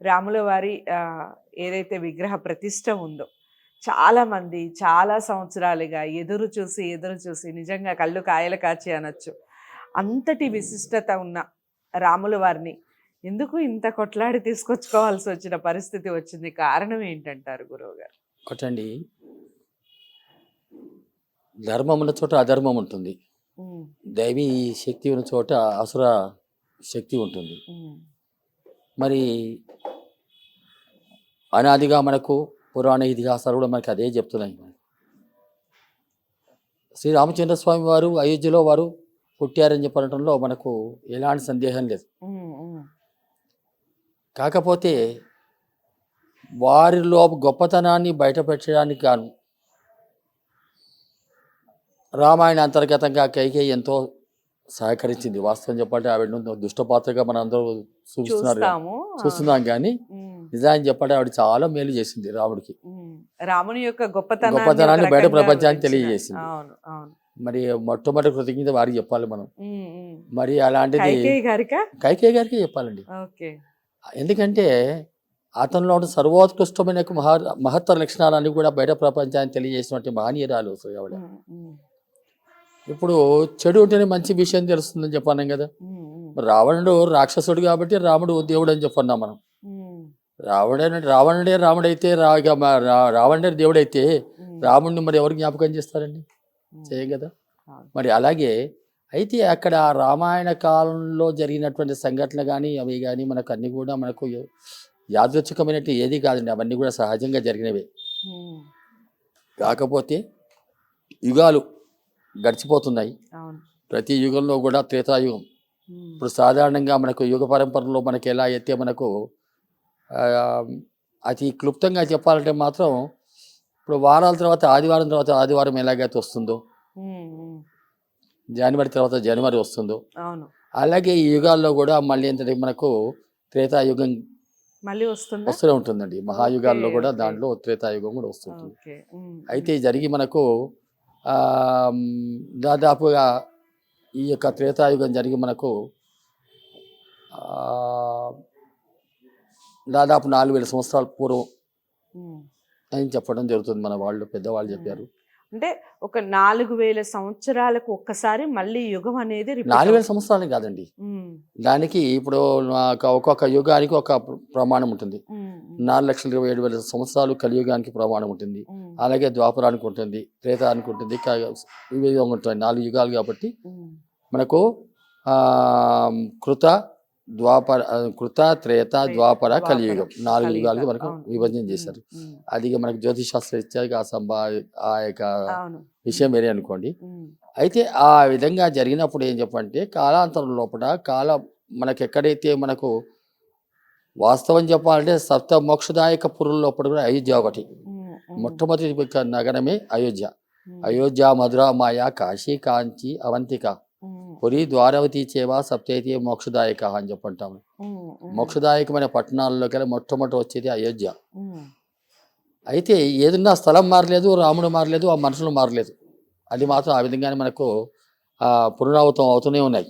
రాముల వారి ఏదైతే విగ్రహ ప్రతిష్ట ఉందో చాలా మంది చాలా సంవత్సరాలుగా ఎదురు చూసి ఎదురు చూసి నిజంగా కళ్ళు కాయలు కాచి అనొచ్చు. అంతటి విశిష్టత ఉన్న రాముల వారిని ఎందుకు ఇంత కొట్లాడి తీసుకొచ్చుకోవాల్సి వచ్చిన పరిస్థితి వచ్చింది? కారణం ఏంటంటారు గురువు గారు ఒకటండి ధర్మం ఉన్న చోట అధర్మం ఉంటుంది. దైవీ శక్తి ఉన్న చోట అసుర శక్తి ఉంటుంది. మరి అనాదిగా మనకు పురాణ ఇతిహాసాలు కూడా మనకి అదే చెప్తున్నాయి. శ్రీ రామచంద్ర స్వామి వారు అయోధ్యలో వారు పుట్టారని చెప్పడంలో మనకు ఎలాంటి సందేహం లేదు. కాకపోతే వారిలో గొప్పతనాన్ని బయటపెట్టడానికి గాను రామాయణ అంతర్గతంగా కైకేయి ఎంతో సహకరించింది. వాస్తవం చెప్పాలంటే ఆవిడ దుష్టపాత్రగా మన అందరూ చూస్తున్నారు చూస్తున్నాం కానీ నిజాన్ని చెప్పంటే ఆవిడ చాలా మేలు చేసింది రాముడికి. రాముని యొక్క గొప్పతనాన్ని గొప్పతనాన్ని బయట ప్రపంచానికి వివరించిన- తెలియజేసింది. మరి మొట్టమొదటి కృతజ్ఞత వారికి చెప్పాలి మనం. మరి అలాంటిది కైకేయి గారికా? కైకేయి గారికి చెప్పాలండి. ఎందుకంటే అతనిలో ఉన్న సర్వోత్కృష్టమైన మహా మహత్తర లక్షణాలన్నీ కూడా బయట ప్రపంచానికి తెలియజేసినటువంటి మహనీయురాలు ఆవిడ. ఇప్పుడు చెడు ఉంటేనే మంచి విషయం తెలుస్తుందని చెప్పన్నాం కదా. రావణుడు రాక్షసుడు కాబట్టి రాముడు దేవుడు అని చెప్పన్నాం మనం. ఉమ్, రావణ రావణుడే రాముడైతే రా రావణుడే దేవుడైతే రాముడిని మరి ఎవరు జ్ఞాపకం చేస్తారండి. చేయం కదా. మరి అలాగే అయితే అక్కడ రామాయణ కాలంలో జరిగినటువంటి సంఘటనలు కానీ అవి కానీ మనకు అన్ని కూడా మనకు యాదృచ్ఛికమైనట్టు ఏది కాదండి. అవన్నీ కూడా సహజంగా జరిగినవే. కాకపోతే యుగాలు గడిచిపోతున్నాయి. ప్రతి యుగంలో కూడా త్రేతాయుగం. ఇప్పుడు సాధారణంగా మనకు యుగ పరంపరలో మనకి ఎలా అయితే మనకు అతి క్లుప్తంగా చెప్పాలంటే మాత్రం ఇప్పుడు వారాల తర్వాత ఆదివారం తర్వాత ఆదివారం ఎలాగైతే వస్తుందో జనవరి తర్వాత జనవరి వస్తుందో అవును. అలాగే ఈ యుగాల్లో కూడా మళ్ళీ ఏంటంటే మనకు త్రేతాయుగం మళ్ళీ వస్తుందా? వస్తూనే ఉంటుందండి. మహాయుగాల్లో కూడా. దాంట్లో త్రేతాయుగం కూడా వస్తుంటుంది. ఉమ్, అయితే జరిగి మనకు దాదాపుగా ఈ యొక్క త్రేతాయుగం జరిగి మనకు దాదాపు నాలుగు వేల సంవత్సరాల పూర్వం. అని చెప్పడం జరుగుతుంది. మన వాళ్ళు పెద్దవాళ్ళు చెప్పారు. అంటే ఒక నాలుగు వేల సంవత్సరాలకు ఒక్కసారి మళ్ళీ యుగం అనేది నాలుగు వేల. సంవత్సరాలు కాదండి. దానికి ఇప్పుడు ఒక- ఒక్కొక్క యుగానికి ఒక ప్ర- ప్రమాణం ఉంటుంది. నాలుగు లక్షల ఇరవై ఏడు వేల సంవత్సరాలు కలియుగానికి ప్రమాణం ఉంటుంది. అలాగే ద్వాపరానికి ఉంటుంది త్రేతానికి ఉంటుంది ఉంటాయి నాలుగు యుగాలు కాబట్టి మనకు కృత ద్వాపర కృత త్రేత ద్వాపర కలియుగం. నాలుగు యుగాలుగా మనకు. విభజన చేశారు. అది మనకు జ్యోతిష్ శాస్త్రం ఇచ్చారు ఆ సంభా ఆ యొక్క విషయం వేరే అనుకోండి. అయితే ఆ విధంగా జరిగినప్పుడు ఏం చెప్పంటే కాలాంతరం లోపల కాల మనకు ఎక్కడైతే మనకు వాస్తవం చెప్పాలంటే సప్త మోక్షదాయక పురుల లోపల కూడా అయోధ్య ఒకటి. మొట్టమొదటి నగరమే అయోధ్య. అయోధ్య మధుర మాయ కాశీ కాంచి అవంతిక. పురి ద్వారవతి చేవ సప్తైతి మోక్షదాయక అని చెప్పంటాము మోక్షదాయకమైన పట్టణాల్లో కల్లా మొట్టమొదటి వచ్చేది అయోధ్య. అయితే ఏదన్నా స్థలం మారలేదు రాముడు మారలేదు ఆ మనుషులు మారలేదు. అది మాత్రం ఆ విధంగానే మనకు పునరావృతం అవుతూనే ఉన్నాయి.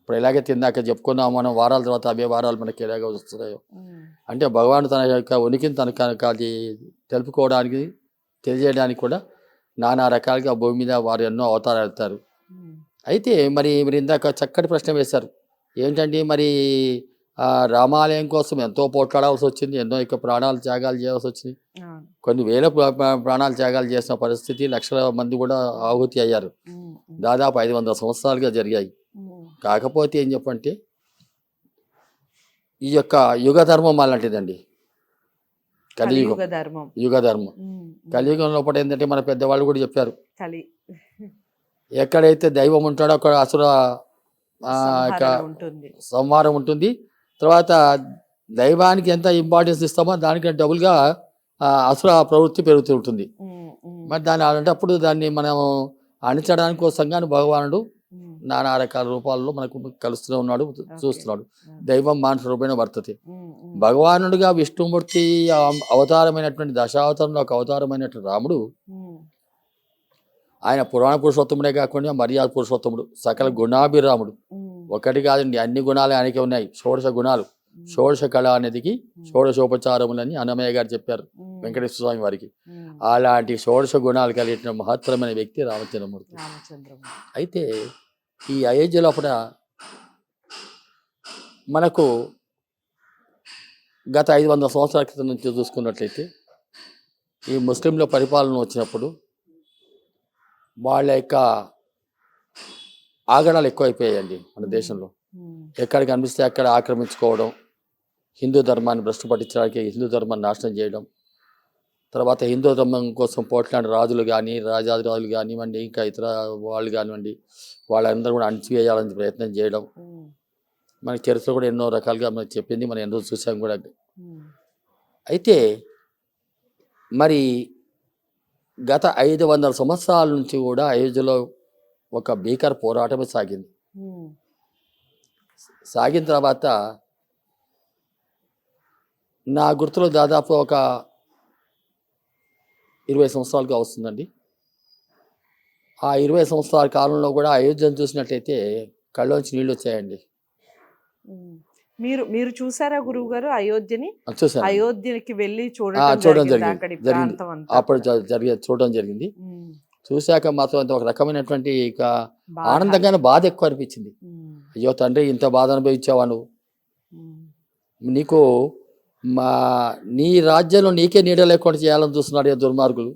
ఇప్పుడు ఎలాగైతే ఇందాక చెప్పుకున్నాం మనం వారాల తర్వాత అవే వారాలు మనకి ఎలాగ వస్తున్నాయో. అంటే భగవాన్ తన యొక్క ఉనికిని తన కనుక అది తెలుపుకోవడానికి తెలియజేయడానికి కూడా నానా రకాలుగా భూమి మీద వారు ఎన్నో అవతారాలు ఎత్తారు. అయితే మరి మీరు ఇందాక చక్కటి ప్రశ్న వేశారు. ఏంటండి మరి ఆ రామాలయం కోసం ఎంతో పోట్లాడాల్సి వచ్చింది ఎన్నో ఇక ప్రాణాలు త్యాగాలు చేయాల్సి వచ్చింది. కొన్ని వేల ప్రా- ప్రా- ప్రాణాలు త్యాగాలు చేసిన పరిస్థితి లక్షల మంది కూడా ఆహుతి అయ్యారు. దాదాపు ఐదు వందల సంవత్సరాలుగా జరిగాయి. కాకపోతే ఏం చెప్పంటే ఈ యొక్క యుగ ధర్మం అలాంటిదండి కలియుగం. యుగ ధర్మం కలియుగం లోపల ఏంటంటే మన పెద్దవాళ్ళు కూడా చెప్పారు. ఎక్కడైతే దైవం ఉంటాడో అక్కడ అసుర సంహారం ఉంటుంది. తర్వాత దైవానికి ఎంత ఇంపార్టెన్స్ ఇస్తామో దానికి డబుల్గా అసుర ప్రవృత్తి పెరుగుతూ ఉంటుంది. మరి దాన్ని అలాంటప్పుడు దాన్ని మనం అణించడానికి కోసంగా భగవానుడు ఉమ్, నానా రకాల రూపాల్లో మనకు కలుస్తూనే ఉన్నాడు చూస్తున్నాడు. దైవం మానస రూపేణ వర్తతే. భగవానుడిగా విష్ణుమూర్తి అవతారమైనటువంటి దశావతారంలో ఒక అవతారమైనటువంటి రాముడు ఆయన పురాణ పురుషోత్తముడే కాకుండా మర్యాద పురుషోత్తముడు సకల గుణాభిరాముడు. ఒకటి కాదండి అన్ని గుణాలు ఆయనకే ఉన్నాయి షోడశ గుణాలు. షోడశ కళ అనేదికి షోడశోపచారములని అన్నమయ్య గారు చెప్పారు వెంకటేశ్వర స్వామి వారికి. అలాంటి షోడశ గుణాలు కలిగిన మహత్తరమైన వ్యక్తి రామచంద్రమూర్తి. రామచంద్రమూర్తి. అయితే ఈ అయోధ్య లోపల మనకు గత ఐదు వందల సంవత్సరాల క్రితం నుంచి చూసుకున్నట్లయితే ఈ ముస్లింల పరిపాలన వచ్చినప్పుడు వాళ్ళ యొక్క ఆగడాలు ఎక్కువైపోయాయండి మన దేశంలో. ఎక్కడ కనిపిస్తే అక్కడ ఆక్రమించుకోవడం హిందూ ధర్మాన్ని భ్రష్టు పట్టించడానికి హిందూ ధర్మాన్ని నాశనం చేయడం తర్వాత హిందూ ధర్మం కోసం పోట్లాడిన రాజులు కానీ రాజాదిరాజులు కానివ్వండి ఇంకా ఇతర వాళ్ళు కానివ్వండి వాళ్ళందరూ కూడా అణిచివేయాలని ప్రయత్నం చేయడం. మనకి చరిత్ర కూడా ఎన్నో రకాలుగా మనకి చెప్పింది మనం ఎన్నో చూసాం కూడా. అయితే మరి గత ఐదు వందల సంవత్సరాల నుంచి కూడా అయోధ్యలో ఒక భీకర పోరాటమే సాగింది. సాగిన తర్వాత నా గుర్తులో దాదాపు ఒక ఇరవై సంవత్సరాలుగా వస్తుందండి. ఆ ఇరవై సంవత్సరాల కాలంలో కూడా అయోధ్యను చూసినట్లయితే కళ్ళలోంచి నీళ్ళు వచ్చాయండి. మీరు మీరు చూసారా గురువు గారు అయోధ్యని అయోధ్యకి వెళ్ళి చూడడం జరిగిందా? అప్పుడు జరిగే చూడడం జరిగింది. చూశాక మాత్రం అంత ఒక రకమైనటువంటి ఇక. ఆనందంగానే బాధ ఎక్కువ అనిపించింది. అయ్యో తండ్రి ఇంత బాధ అనుభవించావా నువ్వు? నీకు మా నీ రాజ్యంలో నీకే నీడ లేకుండా చేయాలని చూస్తున్నాడు దుర్మార్గులు.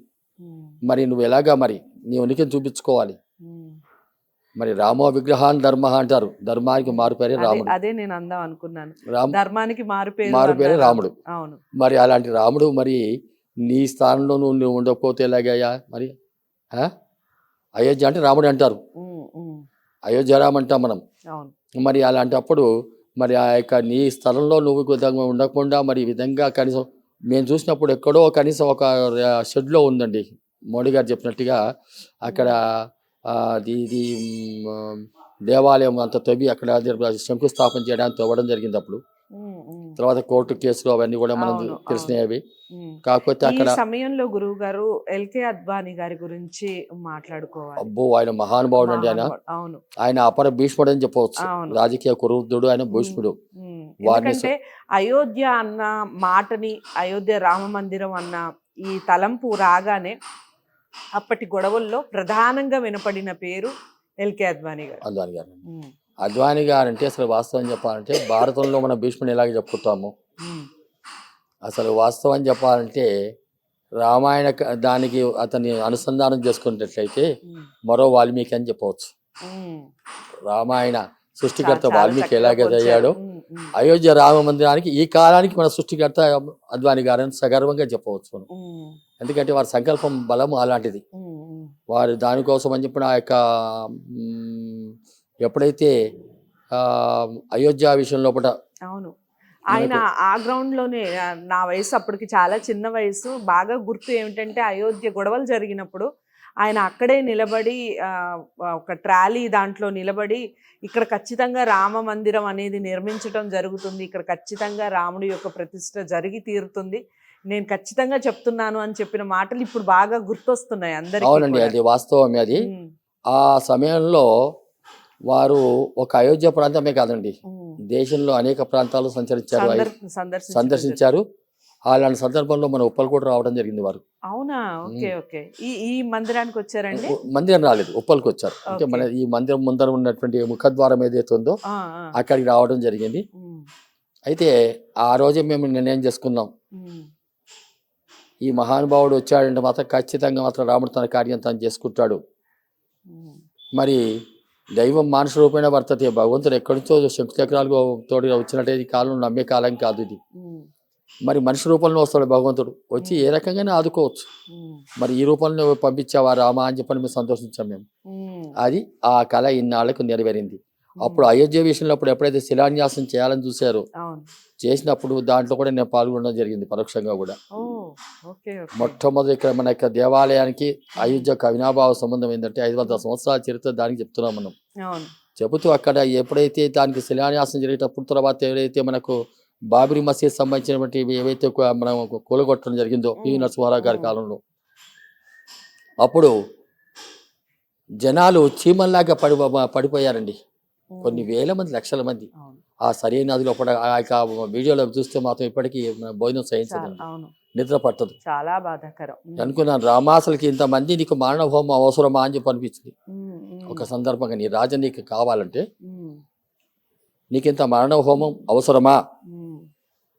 మరి నువ్వు ఎలాగా మరి నీ ఉనికిని చూపించుకోవాలి. మరి రామో విగ్రహాన్ ధర్మ అంటారు. ధర్మానికి మారు పేరే అదే- రాముడు. అదే నేను అందాం అనుకున్నాను. రామ్ ధర్మానికి మారు పేరు మారు పేరే అన్నారు. రాముడు. అవును. మరి అలాంటి రాముడు మరి నీ స్థానంలో నువ్వు నువ్వు ఉండకపోతే ఎలాగయ్యా మరి? అయోధ్య అంటే రాముడు అంటారు. అయోధ్య రామ్ అంటాం మనం. అవును. మరి అలాంటప్పుడు మరి ఆ యొక్క నీ స్థలంలో నువ్వు విధంగా ఉండకుండా మరి ఈ విధంగా కనీసం మేము చూసినప్పుడు ఎక్కడో కనీసం ఒక షెడ్లో ఉందండి. మోడీ గారు చెప్పినట్టుగా అక్కడ ఇది దేవాలయం అంత తవ్వి అక్కడ శంకుస్థాపన చేయడానికి తవ్వడం జరిగింది అప్పుడు. తర్వాత కోర్టు కేసులు అవన్నీ కూడా మనం తెలిసినవి. కాకపోతే అక్కడ సమయంలో గురువు గారు ఎల్కే అద్వానీ గారి గురించి మాట్లాడుకోవాలి. అబ్బో ఆయన మహానుభావుడు అండి ఆయన. అవును. ఆయన అపర భీష్ముడు అని చెప్పవచ్చు. రాజకీయ కురువృద్ధుడు ఆయన భీష్ముడు. ఎందుకంటే అయోధ్య అన్న మాటని అయోధ్య రామ మందిరం అన్న ఈ తలంపు రాగానే అప్పటి గొడవల్లో ప్రధానంగా వినపడిన పేరు ఎల్కే అద్వానీ గారు. అద్వాని గారు. అద్వాని గారు అంటే అసలు వాస్తవం చెప్పాలంటే భారతంలో మన భీష్ముని ఎలాగ చెప్పుకుంటాము? అసలు వాస్తవం చెప్పాలంటే రామాయణ దానికి అతన్ని అనుసంధానం చేసుకున్నట్లయితే మరో వాల్మీకి అని చెప్పవచ్చు. రామాయణ సృష్టికర్త వాల్మీకి. అయ్యాడో అయోధ్య రామ మందిరానికి ఈ కాలానికి మన సృష్టికర్త అద్వాని గారని సగర్వంగా చెప్పవచ్చు మనం. ఎందుకంటే వారి సంకల్పం బలం అలాంటిది. వారు దానికోసం అని చెప్పిన ఆ యొక్క ఎప్పుడైతే అయోధ్య విషయం లోపల అవును. ఆయన ఆ గ్రౌండ్లోనే ఆ, నా వయసు అప్పటికి చాలా చిన్న వయసు. బాగా గుర్తు ఏమిటంటే అయోధ్య గొడవలు జరిగినప్పుడు ఆయన అక్కడే నిలబడి ఒక ట్రాలీ దాంట్లో నిలబడి ఇక్కడ ఖచ్చితంగా రామ మందిరం అనేది నిర్మించడం జరుగుతుంది. ఇక్కడ ఖచ్చితంగా రాముడి యొక్క ప్రతిష్ట జరిగి తీరుతుంది. నేను ఖచ్చితంగా చెప్తున్నాను అని చెప్పిన మాటలు ఇప్పుడు బాగా గుర్తొస్తున్నాయి అందరికీ అవునండి. అది వాస్తవమే అది. ఆ సమయంలో వారు ఒక అయోధ్య ప్రాంతమే కాదండి. దేశంలో అనేక ప్రాంతాలు సంచరించారు. సందర్శించారు. అలాంటి సందర్భంలో మన ఉప్పల్ కూడా రావడం జరిగింది వారు. అవునా? Okay okay. ఈ ఈ మందిరానికి వచ్చారండి? మందిరం రాలేదు ఉప్పల్కి వచ్చారు. అంటే. మన ఈ మందిరం ముందర ఉన్నటువంటి ముఖద్వారం ఏదైతే ఉందో. అక్కడికి రావడం జరిగింది. అయితే ఆ రోజే మేము నిర్ణయం చేసుకున్నాం. ఈ మహానుభావుడు వచ్చాడంటే మాత్రం ఖచ్చితంగా మాత్రం రాముడు తన కార్యం తను చేసుకుంటాడు. మరి దైవం మానుష రూపేణ వర్తతే భగవంతుడు ఎక్కడి నుంచో శంకుచక్రాలు తోడు వచ్చినట్టే ఈ కాలం నమ్మే కాలం కాదు ఇది. మరి మనిషి రూపంలో వస్తాడు భగవంతుడు. వచ్చి ఏ రకంగానే ఆదుకోవచ్చు. మరి ఈ రూపంలో పంపించావా రామా అని చెప్పని మేము సంతోషించాం మేము. అది ఆ కళ ఇన్నాళ్ళకు నెరవేరింది. అప్పుడు అయోధ్య విషయంలో అప్పుడు ఎప్పుడైతే శిలాన్యాసం చేయాలని చూశారో చేసినప్పుడు దాంట్లో కూడా నేను పాల్గొనడం జరిగింది పరోక్షంగా కూడా. మొట్టమొదటి ఇక్కడ మన యొక్క దేవాలయానికి అయోధ్యకు అవినాభావ సంబంధం ఏంటంటే ఐదు వందల సంవత్సరాల చరిత్ర దానికి చెప్తున్నాం మనం. చెబుతూ అక్కడ ఎప్పుడైతే దానికి శిలాన్యాసం జరిగేటప్పుడు తర్వాత ఏదైతే మనకు బాబరీ మసీద్ సంబంధించినటువంటి ఏవైతే మనం కూలగొట్టడం జరిగిందో పి. నరసింహారావు గారి. కాలంలో. అప్పుడు జనాలు చీమల్లాగా పడి పడిపోయారండి. కొన్ని వేల మంది లక్షల మంది. ఆ సరైన లోపల ఆ యొక్క వీడియోలో చూస్తే మాత్రం ఇప్పటికీ భోజనం సహించదు నిద్ర పట్టదు. చాలా బాధాకరం. అనుకున్నాను రామా అసలుకి ఇంతమంది నీకు మారణ హోమం అవసరమా అని చెప్పి అనిపించింది. ఒక సందర్భంగా నీ రాజు నీకు కావాలంటే ఉమ్, నీకు ఇంత మరణ హోమం అవసరమా.